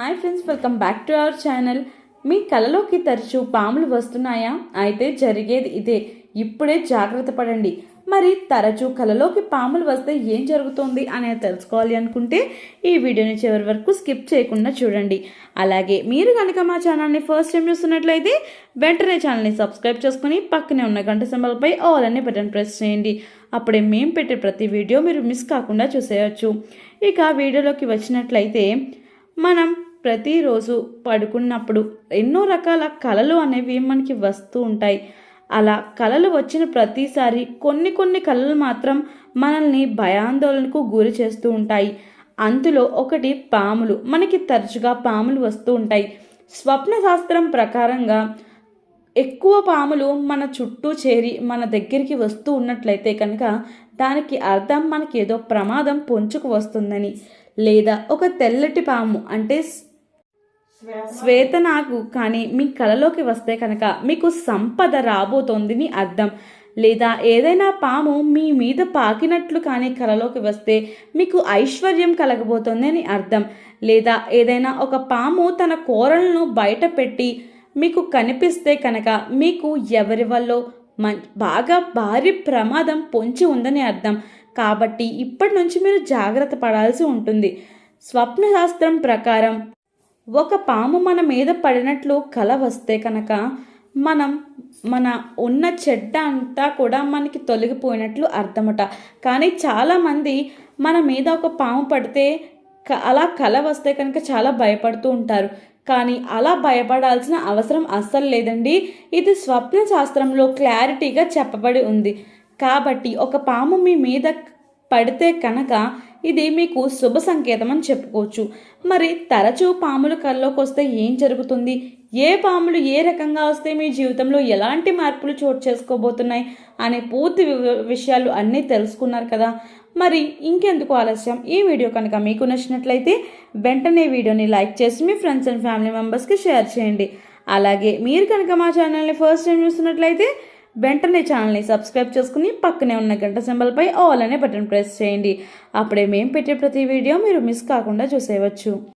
Hi friends welcome back to our channel. మీ కలలోకి తరచూ పాములు వస్తున్నాయా? అయితే జరిగేది ఇదే. ఇప్పుడే జాగ్రత్త పడండి. మరి తరచూ కలలోకి పాములు వస్తే ఏం జరుగుతుంది అనేది తెలుసుకోవాలి అనుకుంటే ఈ వీడియోని చివరి వరకు స్కిప్ చేయకుండా చూడండి. అలాగే మీరు కనుక మా ఛానల్ని ఫస్ట్ టైం చూస్తున్నట్లయితే వెంటనే ఛానల్ని సబ్స్క్రైబ్ చేసుకుని పక్కనే ఉన్న గంట సింబల్పై ఆల్ అనే బటన్ ప్రెస్ చేయండి. అప్పుడే మేము పెట్టే ప్రతి వీడియో మీరు మిస్ కాకుండా చూసేయచ్చు. ఇక వీడియోలోకి వచ్చినట్లయితే మనం ప్రతిరోజు పడుకున్నప్పుడు ఎన్నో రకాల కళలు అనేవి మనకి వస్తూ ఉంటాయి. అలా కళలు వచ్చిన ప్రతిసారి కొన్ని కొన్ని కళలు మాత్రం మనల్ని భయాందోళనకు గురి చేస్తూ ఉంటాయి. అందులో ఒకటి పాములు. మనకి తరచుగా పాములు వస్తూ ఉంటాయి. స్వప్న శాస్త్రం ప్రకారంగా ఎక్కువ పాములు మన చుట్టూ చేరి మన దగ్గరికి వస్తూ ఉన్నట్లయితే కనుక దానికి అర్థం మనకి ఏదో ప్రమాదం పొంచుకు వస్తుందని. లేదా ఒక తెల్లటి పాము అంటే శ్వేత నాకు కానీ మీ కళలోకి వస్తే కనుక మీకు సంపద రాబోతోందని అర్థం. లేదా ఏదైనా పాము మీ మీద పాకినట్లు కానీ కళలోకి వస్తే మీకు ఐశ్వర్యం కలగబోతోంది అని అర్థం. లేదా ఏదైనా ఒక పాము తన కూరలను బయట పెట్టి మీకు కనిపిస్తే కనుక మీకు ఎవరి వల్ల మం బాగా భారీ ప్రమాదం పొంచి ఉందని అర్థం. కాబట్టి ఇప్పటి నుంచి మీరు జాగ్రత్త పడాల్సి ఉంటుంది. స్వప్న శాస్త్రం ప్రకారం ఒక పాము మన మీద పడినట్లు కల వస్తే కనుక మనం మన ఉన్న చెడ్డ అంతా కూడా మనకి తొలగిపోయినట్లు అర్థమట. కానీ చాలామంది మన మీద ఒక పాము పడితే క అలా కల వస్తే కనుక చాలా భయపడుతూ ఉంటారు. కానీ అలా భయపడాల్సిన అవసరం అస్సలు లేదండి. ఇది స్వప్న శాస్త్రంలో క్లారిటీగా చెప్పబడి ఉంది. కాబట్టి ఒక పాము మీ మీద పడితే కనుక ఇది మీకు శుభ సంకేతం అని చెప్పుకోవచ్చు. మరి తరచూ పాములు కల్లోకి వస్తే ఏం జరుగుతుంది? ఏ పాములు ఏ రకంగా వస్తే మీ జీవితంలో ఎలాంటి మార్పులు చోటు చేసుకోబోతున్నాయి? అనే పూర్తి విషయాలు అన్నీ తెలుసుకున్నారు కదా. మరి ఇంకెందుకు ఆలస్యం? ఈ వీడియో కనుక మీకు నచ్చినట్లయితే వెంటనే వీడియోని లైక్ చేసి మీ ఫ్రెండ్స్ అండ్ ఫ్యామిలీ మెంబర్స్కి షేర్ చేయండి. అలాగే మీరు కనుక మా ఛానల్ని ఫస్ట్ టైం చూస్తున్నట్లయితే వెంటనే ఛానల్ని సబ్స్క్రైబ్ చేసుకుని పక్కనే ఉన్న గంట సింబల్పై ఆల్ అనే బటన్ ప్రెస్ చేయండి. అప్పుడే మేము పెట్టే ప్రతి వీడియో మీరు మిస్ కాకుండా చూసేయవచ్చు.